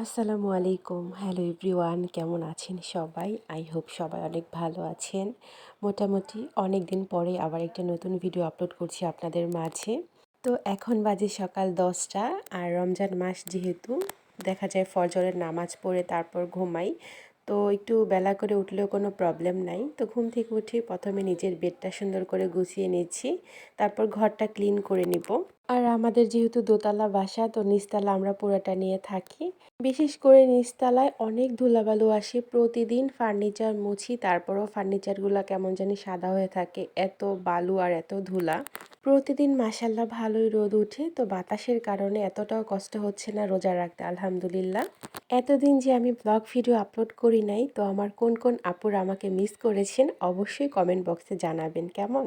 আসসালামু আলাইকুম। Hello everyone, কেমন আছেন সবাই? আই হোপ সবাই অনেক ভালো আছেন। মোটামুটি অনেক দিন পরে আবার একটা নতুন ভিডিও আপলোড করছি আপনাদের মাঝে। তো এখন বাজে সকাল দশটা আর রমজান মাস যেহেতু, দেখা যায় ফজরের নামাজ পড়ে তারপর ঘুমাই। তো একটু বেলা করে উঠলেও কোনো প্রবলেম নাই। তো ঘুম থেকে উঠে প্রথমে নিজের বেডটা সুন্দর করে গুছিয়ে নিচ্ছি, তারপর ঘরটা ক্লিন করে নিব। আর আমাদের যেহেতু দোতলা বাসা, তো নিচতলা আমরা পুরোটা নিয়ে থাকি। বিশেষ করে নিচতলায় অনেক ধুলাবালু আসে। প্রতিদিন ফার্নিচার মুছি, তারপরও ফার্নিচারগুলো কেমন জানি সাদা হয়ে থাকে, এত বালু আর এত ধুলা। প্রতিদিন মাসাল্লাহ ভালোই রোদ উঠে, তো বাতাসের কারণে এতটাও কষ্ট হচ্ছে না রোজা রাখতে, আলহামদুলিল্লাহ। এতদিন যে আমি ব্লগ ভিডিও আপলোড করি নাই, তো আমার কোন কোন আপুর আমাকে মিস করেছেন, অবশ্যই কমেন্ট বক্সে জানাবেন, কেমন?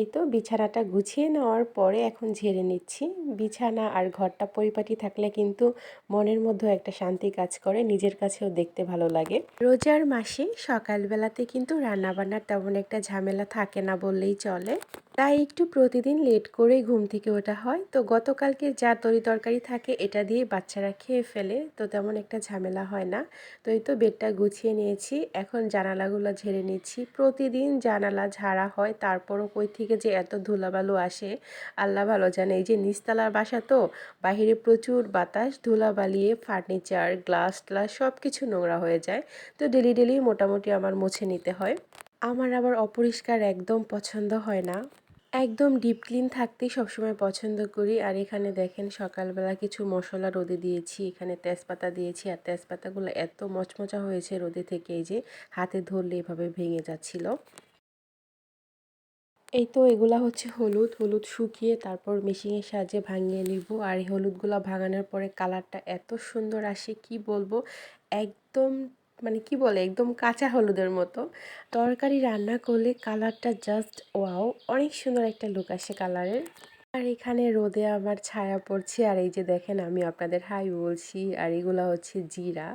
এই তো বিছানাটা গুছিয়ে নেওয়ার পরে এখন ঝেড়ে নিচ্ছি। বিছানা আর ঘরটা পরিপাটি থাকলে কিন্তু মনের মধ্যে একটা শান্তি কাজ করে, নিজের কাছেও দেখতে ভালো লাগে। রোজার মাসে সকালবেলাতে কিন্তু রান্নাবান্নার তেমন একটা ঝামেলা থাকে না বললেই চলে। তাই একটু প্রতিদিন লেট করেই ঘুম থেকে ওঠা হয়। তো গতকালকে যা তরি তরকারি থাকে এটা দিয়ে বাচ্চারা খেয়ে ফেলে, তো তেমন একটা ঝামেলা হয় না। তো এই তো বেডটা গুছিয়ে নিয়েছি, এখন জানালাগুলো ঝেড়ে নিচ্ছি। প্রতিদিন জানালা ঝাড়া হয়, তারপরও কই থেকে যে এত ধুলাবালু আসে, আল্লাহ ভালো জানে। এই যে নিচতলার বাসা তো, বাহিরে প্রচুর বাতাস ধুলা বালিয়ে ফার্নিচার, গ্লাস ট্লাস সব কিছু নোংরা হয়ে যায়। তো ডেলি ডেলি মোটামুটি আমার মুছে নিতে হয়। আমার আবার অপরিষ্কার একদম পছন্দ হয় না। একদম ডিপ ক্লিন থাকতেই সবসময় পছন্দ করি। আর এখানে দেখেন সকালবেলা কিছু মশলা রোদে দিয়েছি, এখানে তেজপাতা দিয়েছি। আর তেজপাতাগুলো এত মচমচা হয়েছে রোদে থেকে, এই যে হাতে ধরলে এভাবে ভেঙে যাচ্ছিল। এই তো এগুলা হচ্ছে হলুদ। হলুদ শুকিয়ে তারপর মেশিনের সাহায্যে ভাঙিয়ে নিব। আর এই হলুদগুলো ভাঙানোর পরে কালারটা এত সুন্দর আসে, কি বলব? একদম মানে কি বলে, একদম কাঁচা হলুদের মতো। তরকারি রান্না করলে কালারটা জাস্ট ওয়াও অনেক সুন্দর একটা লুক আসে কালারের। আর এখানে রোদে আমার ছায়া পড়ছে, আর এই যে দেখেন আমি আপনাদের হাই বলছি, আর এগুলো হচ্ছে জিরা।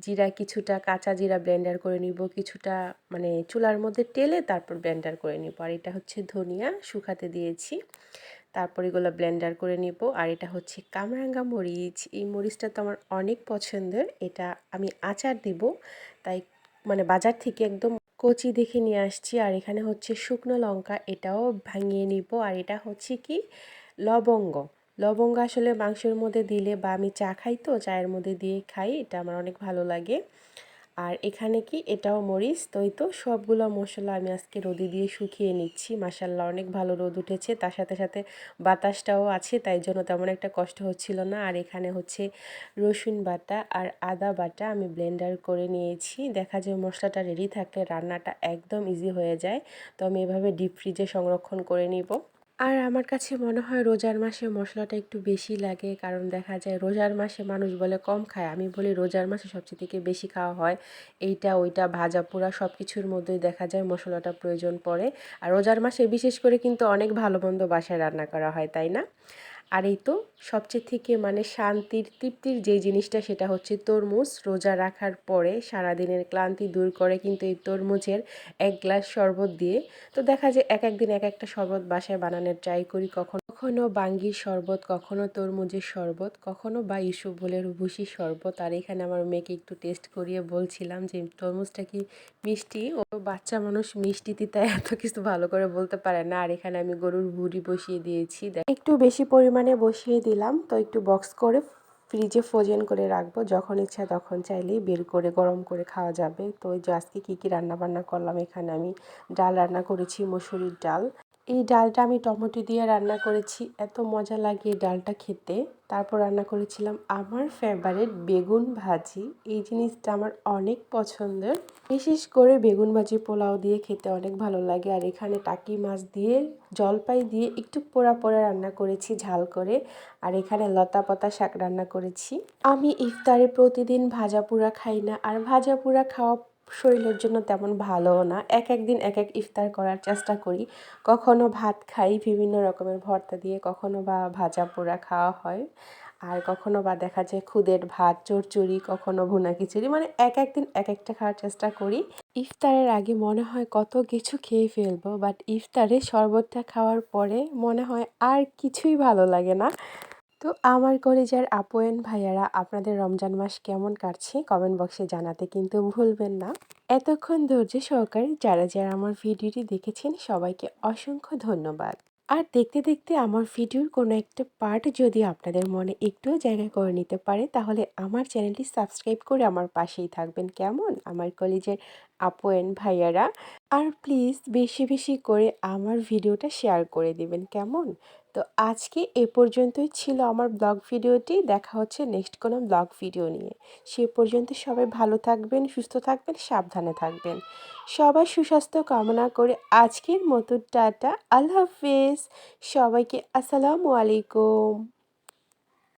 জিরা কিছুটা কাঁচা জিরা ব্লেন্ডার করে নিব, কিছুটা মানে চুলার মধ্যে টেলে তারপর ব্লেন্ডার করে নিব। আর এটা হচ্ছে ধনিয়া, শুকাতে দিয়েছি। তারপর এগুলো ব্লেন্ডার করে নিব। আর এটা হচ্ছে কামরাঙ্গা মরিচ। এই মরিচটা তো আমার অনেক পছন্দের। এটা আমি আচার দিব। তাই মানে বাজার থেকে একদম কচি দেখে নিয়ে আসছি। আর এখানে হচ্ছে শুকনো লঙ্কা, এটাও ভাঙিয়ে নিব। আর এটা হচ্ছে কি? লবঙ্গ। লবঙ্গ আসলে মাংসের মধ্যে দিলে বা আমি চা খাই তো, চায়ের মধ্যে দিয়ে খাই। এটা আমার অনেক ভালো লাগে। আর এখানে কি? এটাও মরিচ। তো এই তো সবগুলো মশলা আমি আজকে রোদে দিয়ে শুকিয়ে নিচ্ছি। মাসাল্লাহ অনেক ভালো রোদ উঠেছে। তার সাথে সাথে বাতাসটাও আছে, তাই জন্য তেমন একটা কষ্ট হচ্ছিল না। আর এখানে হচ্ছে রসুন বাটা আর আদা বাটা আমি ব্লেন্ডার করে নিয়েছি। দেখা যায় মশলাটা রেডি থাকলে রান্নাটা একদম ইজি হয়ে যায়। তো আমি এভাবে ডিপ ফ্রিজে সংরক্ষণ করে নিব। আর আমার কাছে মনে হয় রোজার মাসে মশলাটা একটু বেশি লাগে, কারণ দেখা যায় রোজার মাসে মানুষ বলে কম খায়। আমি বলি রোজার মাসে সবচেয়ে থেকে বেশি খাওয়া হয় এইটা, ওইটা, ভাজা, পোড়া সব কিছুর মধ্যেই দেখা যায় মশলাটা প্রয়োজন পড়ে। আর রোজার মাসে বিশেষ করে কিন্তু অনেক ভালো মন্দ বাসায় রান্না করা হয়, তাই না? আর এই তো সবচেয়ে থেকে মানে শান্তির, তৃপ্তির যে জিনিসটা সেটা হচ্ছে তরমুজ। রোজা রাখার পরে সারাদিনের ক্লান্তি দূর করে কিন্তু এই তরমুজের এক গ্লাস শরবত দিয়ে। তো দেখা যায় এক একদিন এক একটা শরবত বাসায় বানানোর ট্রাই করি কখনো। কখনো বাঙ্গির শরবত, কখনো তরমুজের শরবত, কখনো বা ইস্যু বলে রুবুসির শরবত। আর এখানে আমার মেয়েকে একটু টেস্ট করিয়ে বলছিলাম যে, তরমুজটা কি মিষ্টি? ও বাচ্চা মানুষ মিষ্টি তিতা এত কিছু ভালো করে বলতে পারে না। আর এখানে আমি গরুর ভুড়ি বসিয়ে দিয়েছি। একটু বেশি পরিমাণে বসিয়ে দিলাম। তো একটু বক্স করে ফ্রিজে ফ্রোজেন করে রাখব। যখন ইচ্ছা তখন চাইলেই বের করে, গরম করে খাওয়া যাবে। তো আজকে কী কী রান্না বান্না করলাম, এখানে আমি ডাল রান্না করেছি, মসুরির ডাল। এই ডালটা আমি টমেটো দিয়ে রান্না করেছি। এত মজা লাগে এই ডালটা খেতে। তারপর রান্না করেছিলাম আমার ফেভারিট বেগুন ভাজি। এই জিনিসটা আমার অনেক পছন্দের। বিশেষ করে বেগুন ভাজি পোলাও দিয়ে খেতে অনেক ভালো লাগে। আর এখানে টাকি মাছ দিয়ে, জলপাই দিয়ে একটু পোড়া পোড়া রান্না করেছি, ঝাল করে। আর এখানে লতা পাতা শাক রান্না করেছি। আমি ইফতারে প্রতিদিন ভাজা পোড়া খাই না। আর ভাজা পোড়া খাওয়া শরীরের জন্য তেমন ভালোও না। এক এক দিন এক এক ইফতার করার চেষ্টা করি। কখনো ভাত খাই, বিভিন্ন রকমের ভর্তা দিয়ে কখনো বা ভাজা পোড়া খাওয়া হয়। আর কখনো বা দেখা যায় খুদের ভাত, চড়চড়ি, কখনো ভুনা খিচুড়ি মানে এক এক দিন এক একটা খাওয়ার চেষ্টা করি। ইফতারের আগে মনে হয় কত কিছু খেয়ে ফেলব বাট ইফতারে শরবতটা খাওয়ার পরে মনে হয় আর কিছুই ভালো লাগে না। তো আমার কলেজের আপোয়েন ভাইয়ারা আপনাদের রমজান মাস কেমন কাটছে কমেন্ট বক্সে জানাতে কিন্তু ভুলবেন না। এতক্ষণ ধৈর্য সহকারে যারা যারা আমার ভিডিওটি দেখেছেন সবাইকে অসংখ্য ধন্যবাদ। আর দেখতে দেখতে আমার ভিডিওর কোনো একটা পার্ট যদি আপনাদের মনে একটুও জায়গা করে নিতে পারে তাহলে আমার চ্যানেলটি সাবস্ক্রাইব করে আমার পাশেই থাকবেন। কেমন? আমার কলেজের আপোয়েন ভাইয়ারা, আর প্লিজ বেশি বেশি করে আমার ভিডিওটা শেয়ার করে দিবেন, কেমন? তো আজকে এ পর্যন্তই ছিল আমার ব্লগ ভিডিওটি, দেখা হচ্ছে নেক্সট কোনো ব্লগ ভিডিও নিয়ে। সে পর্যন্ত সবাই ভালো থাকবেন, সুস্থ থাকবেন, সাবধানে থাকবেন। সবার সুস্বাস্থ্য কামনা করে আজকের মতো টাটা, আল্লাহ হাফেজ। সবাইকে আসসালামু আলাইকুম।